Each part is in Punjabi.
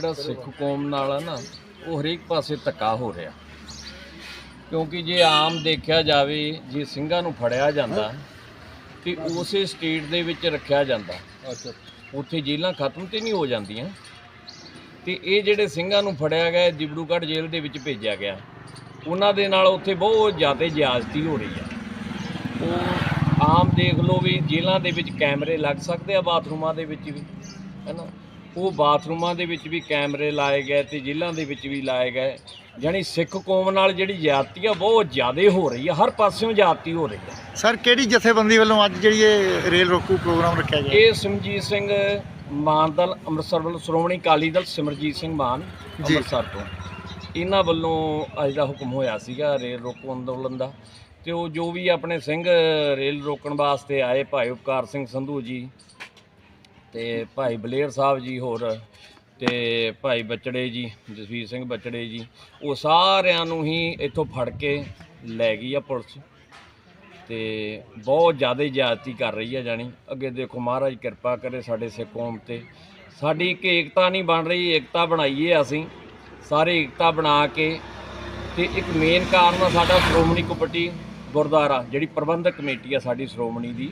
ਜਿਹੜਾ ਸਿੱਖ ਕੌਮ ਨਾਲ ਆ ਨਾ ਉਹ ਹਰੇਕ ਪਾਸੇ ਧੱਕਾ ਹੋ ਰਿਹਾ। ਕਿਉਂਕਿ ਜੇ ਆਮ ਦੇਖਿਆ ਜਾਵੇ ਜੇ ਸਿੰਘਾਂ ਨੂੰ ਫੜਿਆ ਜਾਂਦਾ ਤੇ ਉਸੇ ਸਟੇਟ ਦੇ ਵਿੱਚ ਰੱਖਿਆ ਜਾਂਦਾ। ਅੱਛਾ। ਉੱਥੇ ਜੇਲ੍ਹਾਂ ਖਤਮ ਤੇ ਨਹੀਂ ਹੋ ਜਾਂਦੀਆਂ। ਤੇ ਇਹ ਜਿਹੜੇ ਸਿੰਘਾਂ ਨੂੰ ਫੜਿਆ ਗਿਆ ਦਿਬੜੂਗੜ੍ਹ ਜੇਲ੍ਹ ਦੇ ਵਿੱਚ ਭੇਜਿਆ ਗਿਆ। ਉਹਨਾਂ ਦੇ ਨਾਲ ਉੱਥੇ ਬਹੁਤ ਜ਼ਿਆਦਾ ਜ਼ਿਆਦਤੀ ਹੋ ਰਹੀ ਆ। ਉਹ ਆਮ ਦੇਖ ਲਓ ਵੀ ਜੇਲ੍ਹਾਂ ਦੇ ਵਿੱਚ ਕੈਮਰੇ ਲੱਗ ਸਕਦੇ ਆ ਬਾਥਰੂਮਾਂ ਦੇ ਵਿੱਚ ਵੀ ਹੈਨਾ ਉਹ ਬਾਥਰੂਮਾਂ ਦੇ ਵਿੱਚ ਵੀ ਕੈਮਰੇ ਲਾਏ ਗਏ ਤੇ ਜੇਲ੍ਹਾਂ ਦੇ ਵਿੱਚ ਵੀ ਲਾਏ ਗਏ। ਜਾਣੀ ਸਿੱਖ ਕੌਮ ਨਾਲ ਜਿਹੜੀ ਜ਼ਿਆਦਤੀ ਆ ਬਹੁਤ ਜ਼ਿਆਦਾ ਹੋ ਰਹੀ ਆ। ਹਰ ਪਾਸਿਓਂ ਜ਼ਿਆਦਤੀ ਹੋ ਰਹੀ ਆ। ਸਰ ਕਿਹੜੀ ਜਥੇਬੰਦੀ ਵੱਲੋਂ ਅੱਜ ਜਿਹੜੀ ਇਹ ਰੇਲ ਰੋਕੂ ਪ੍ਰੋਗਰਾਮ ਰੱਖਿਆ ਗਿਆ? ਇਹ ਸਿਮਰਜੀਤ ਸਿੰਘ ਮਾਨ ਦਲ ਅੰਮ੍ਰਿਤਸਰ ਵੱਲੋਂ ਸ਼੍ਰੋਮਣੀ ਅਕਾਲੀ ਦਲ ਸਿਮਰਜੀਤ ਸਿੰਘ ਮਾਨ। ਅੰਮ੍ਰਿਤਸਰ ਤੋਂ। ਇਹਨਾਂ ਵੱਲੋਂ ਅੱਜ ਦਾ ਹੁਕਮ ਹੋਇਆ ਸੀਗਾ ਰੇਲ ਰੋਕੋ ਅੰਦੋਲਨ ਦਾ। ਤੇ ਉਹ ਜੋ ਵੀ ਆਪਣੇ ਸਿੰਘ ਰੇਲ ਰੋਕਣ ਵਾਸਤੇ ਆਏ ਭਾਈ ਉਪਕਾਰ ਸਿੰਘ ਸੰਧੂ ਜੀ ਤੇ ਭਾਈ ਬਲੇਰ ਸਾਹਿਬ ਜੀ ਹੋਰ ਤੇ ਭਾਈ ਬਚੜੇ ਜੀ, ਜਸਵੀਰ ਸਿੰਘ ਬਚੜੇ ਜੀ, ਉਹ ਸਾਰਿਆਂ ਨੂੰ ਹੀ ਇੱਥੋਂ ਫੜ ਕੇ ਲੈ ਗਈ ਆ ਪੁਲਿਸ। ਤੇ ਬਹੁਤ ਜ਼ਿਆਦਾ ਹੀ ਜ਼ਿਆਦਤੀ ਕਰ ਰਹੀ ਆ ਜਾਣੀ। ਅੱਗੇ ਦੇਖੋ ਮਹਾਰਾਜ ਕਿਰਪਾ ਕਰੇ ਸਾਡੇ ਸਿੱਖ ਕੌਮ ਤੇ। ਸਾਡੀ ਇੱਕ ਏਕਤਾ ਨਹੀਂ ਬਣ ਰਹੀ, ਏਕਤਾ ਬਣਾਈਏ ਅਸੀਂ। ਸਾਰੇ ਏਕਤਾ ਬਣਾ ਕੇ ਤੇ ਇੱਕ ਮੇਨ ਕਾਰਨ ਆ ਸਾਡਾ ਸ਼੍ਰੋਮਣੀ ਕਮੇਟੀ ਗੁਰਦੁਆਰਾ, ਜਿਹੜੀ ਪ੍ਰਬੰਧਕ ਕਮੇਟੀ ਆ ਸਾਡੀ ਸ਼੍ਰੋਮਣੀ ਦੀ।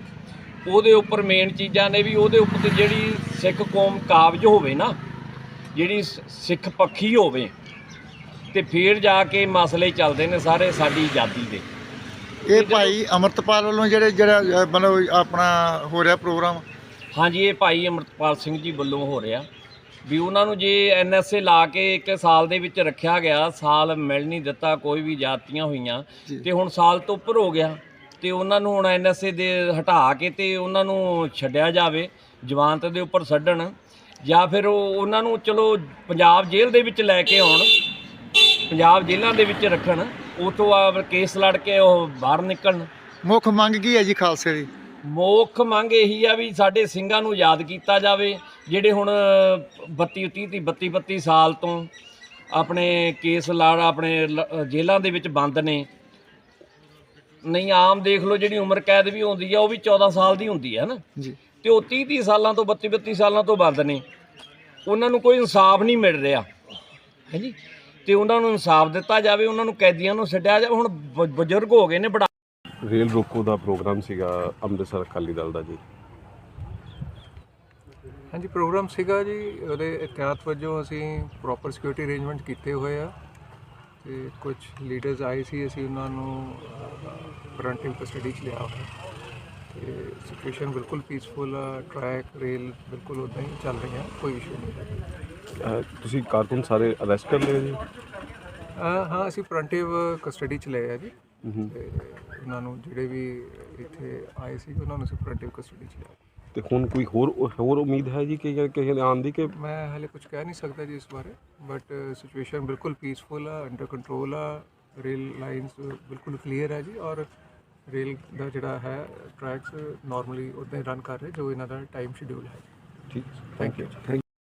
ਉਹਦੇ ਉੱਪਰ ਮੇਨ ਚੀਜ਼ਾਂ ਨੇ ਵੀ ਉਹਦੇ ਉੱਪਰ ਜਿਹੜੀ ਸਿੱਖ ਕੌਮ ਕਾਬਜ ਹੋਵੇ ਨਾ ਜਿਹੜੀ ਸਿੱਖ ਪੱਖੀ ਹੋਵੇ ਤੇ ਫਿਰ ਜਾ ਕੇ ਮਸਲੇ ਚੱਲਦੇ ਨੇ ਸਾਰੇ ਸਾਡੀ ਆਜ਼ਾਦੀ ਦੇ। ਇਹ ਭਾਈ ਅਮਰਤਪਾਲ ਵੱਲੋਂ ਜਿਹੜੇ ਜਿਹੜਾ ਮਤਲਬ ਆਪਣਾ ਹੋ ਰਿਹਾ ਪ੍ਰੋਗਰਾਮ? ਹਾਂਜੀ ਇਹ ਭਾਈ ਅਮਰਤਪਾਲ ਸਿੰਘ ਜੀ ਵੱਲੋਂ ਹੋ ਰਿਹਾ। ਵੀ ਉਹਨਾਂ ਨੂੰ ਜੇ ਐਨਐਸਏ ਲਾ ਕੇ ਇੱਕ ਸਾਲ ਦੇ ਵਿੱਚ ਰੱਖਿਆ ਗਿਆ ਸਾਲ ਮਿਲ ਨਹੀਂ ਦਿੱਤਾ ਕੋਈ ਵੀ ਜਾਤੀਆਂ ਹੋਈਆਂ। ਤੇ ਹੁਣ ਸਾਲ ਤੋਂ ਉੱਪਰ ਹੋ ਗਿਆ। ਤੇ ਉਹਨਾਂ ਨੂੰ ਹੁਣ ਐਨਐਸਏ ਦੇ ਹਟਾ ਕੇ ਤੇ ਉਹਨਾਂ ਨੂੰ ਛੱਡਿਆ ਜਾਵੇ ਜਵਾਨਤ ਦੇ ਉੱਪਰ ਛੱਡਣ ਜਾਂ ਫਿਰ ਉਹ ਉਹਨਾਂ ਨੂੰ ਚਲੋ ਪੰਜਾਬ ਜੇਲ੍ਹ ਦੇ ਵਿੱਚ ਲੈ ਕੇ ਆਉਣ ਪੰਜਾਬ ਜੇਲ੍ਹਾਂ ਦੇ ਵਿੱਚ ਰੱਖਣ ਉਤੋਂ ਆ ਕੇਸ ਲੜ ਕੇ ਉਹ ਬਾਹਰ ਨਿਕਲਣ। ਮੁੱਖ ਮੰਗ ਕੀ ਹੈ ਜੀ ਖਾਲਸੇ ਦੀ? ਮੁੱਖ ਮੰਗ ਇਹੀ ਆ ਵੀ ਸਾਡੇ ਸਿੰਘਾਂ ਨੂੰ ਯਾਦ ਕੀਤਾ ਜਾਵੇ ਜਿਹੜੇ ਹੁਣ 32 30 32 32 ਸਾਲ ਤੋਂ ਆਪਣੇ ਕੇਸ ਲੜ ਆਪਣੇ ਜੇਲ੍ਹਾਂ ਦੇ ਵਿੱਚ ਬੰਦ ਨੇ ਨਹੀਂ ਆਮ ਦੇਖ ਲਓ ਜਿਹੜੀ ਉਮਰ ਕੈਦ ਵੀ ਹੁੰਦੀ ਆ ਉਹ ਵੀ 14 ਸਾਲ ਦੀ ਹੁੰਦੀ ਹੈ ਨਾ? ਜੀ। ਤੇ ਉਹ 30 30 ਸਾਲਾਂ ਤੋਂ 32 32 ਸਾਲਾਂ ਤੋਂ ਬੰਦ ਨੇ। ਉਹਨਾਂ ਨੂੰ ਕੋਈ ਇਨਸਾਫ ਨਹੀਂ ਮਿਲ ਰਿਹਾ। ਹੈਂਜੀ ਤੇ ਉਹਨਾਂ ਨੂੰ ਇਨਸਾਫ ਦਿੱਤਾ ਜਾਵੇ ਉਹਨਾਂ ਨੂੰ ਕੈਦੀਆਂ ਨੂੰ ਛੱਡਿਆ ਜਾਵੇ। ਹੁਣ ਬ- ਬਜ਼ੁਰਗ ਹੋ ਗਏ ਨੇ ਬੜਾ। ਰੇਲ ਰੋਕੋ ਦਾ ਪ੍ਰੋਗਰਾਮ ਸੀਗਾ ਅੰਮ੍ਰਿਤਸਰ ਅਕਾਲੀ ਦਲ ਦਾ ਜੀ। ਹਾਂਜੀ ਪ੍ਰੋਗਰਾਮ ਸੀਗਾ ਜੀ। ਉਹਦੇ ਇਤਿਹਾਤ ਵਜੋਂ ਅਸੀਂ ਪ੍ਰੋਪਰ ਸਿਕਿਉਰਿਟੀ ਅਰੇਂਜਮੈਂਟ ਕੀਤੇ ਹੋਏ ਆ। ਤੇ ਕੁਝ ਲੀਡਰਸ ਆਏ ਸੀ ਅਸੀਂ ਉਹਨਾਂ ਨੂੰ ਪ੍ਰੀਵੈਂਟਿਵ ਕਸਟਡੀ 'ਚ ਲਿਆ ਹੋਇਆ। ਤੇ ਸਿਚੁਏਸ਼ਨ ਬਿਲਕੁਲ ਪੀਸਫੁਲ ਆ ਟਰੈਕ ਰੇਲ ਬਿਲਕੁਲ ਉਦਾਂ ਹੀ ਚੱਲ ਰਹੀਆਂ ਕੋਈ ਇਸ਼ੂ ਨਹੀਂ। ਹੈ ਤੁਸੀਂ ਕਾਰਕੁਨ ਸਾਰੇ ਅਰੈਸਟ ਕਰ ਲਏ ਜੀ? ਹਾਂ ਅਸੀਂ ਪ੍ਰੀਵੈਂਟਿਵ ਕਸਟਡੀ 'ਚ ਲਏ ਆ ਜੀ। ਤੇ ਉਹਨਾਂ ਨੂੰ ਜਿਹੜੇ ਵੀ ਇੱਥੇ ਆਏ ਸੀ ਉਹਨਾਂ ਨੂੰ ਅਸੀਂ ਪ੍ਰੀਵੈਂਟਿਵ ਕਸਟਡੀ 'ਚ ਲਿਆ। ਤੇ ਹੁਣ ਕੋਈ ਹੋਰ ਹੋਰ ਉਮੀਦ ਹੈ ਜੀ ਕਿ ਕਿਸੇ ਦੇ ਆਉਣ ਦੀ ਕਿ ਮੈਂ ਹਲੇ ਕੁਝ ਕਹਿ ਨਹੀਂ ਸਕਦਾ ਜੀ ਇਸ ਬਾਰੇ ਬਟ ਸਿਚੁਏਸ਼ਨ ਬਿਲਕੁਲ ਪੀਸਫੁਲ ਆ ਅੰਡਰ ਕੰਟਰੋਲ ਆ ਰੇਲ ਲਾਈਨਸ ਬਿਲਕੁਲ ਕਲੀਅਰ ਹੈ ਜੀ ਔਰ ਰੇਲ ਦਾ ਜਿਹੜਾ ਹੈ ਟਰੈਕਸ ਨਾਰਮਲੀ ਉਦਾਂ ਹੀ ਰਨ ਕਰ ਰਹੇ ਜੋ ਇਹਨਾਂ ਦਾ ਟਾਈਮ ਸ਼ਡਿਊਲ ਹੈ ਠੀਕ ਥੈਂਕ ਯੂ ਥੈਂਕ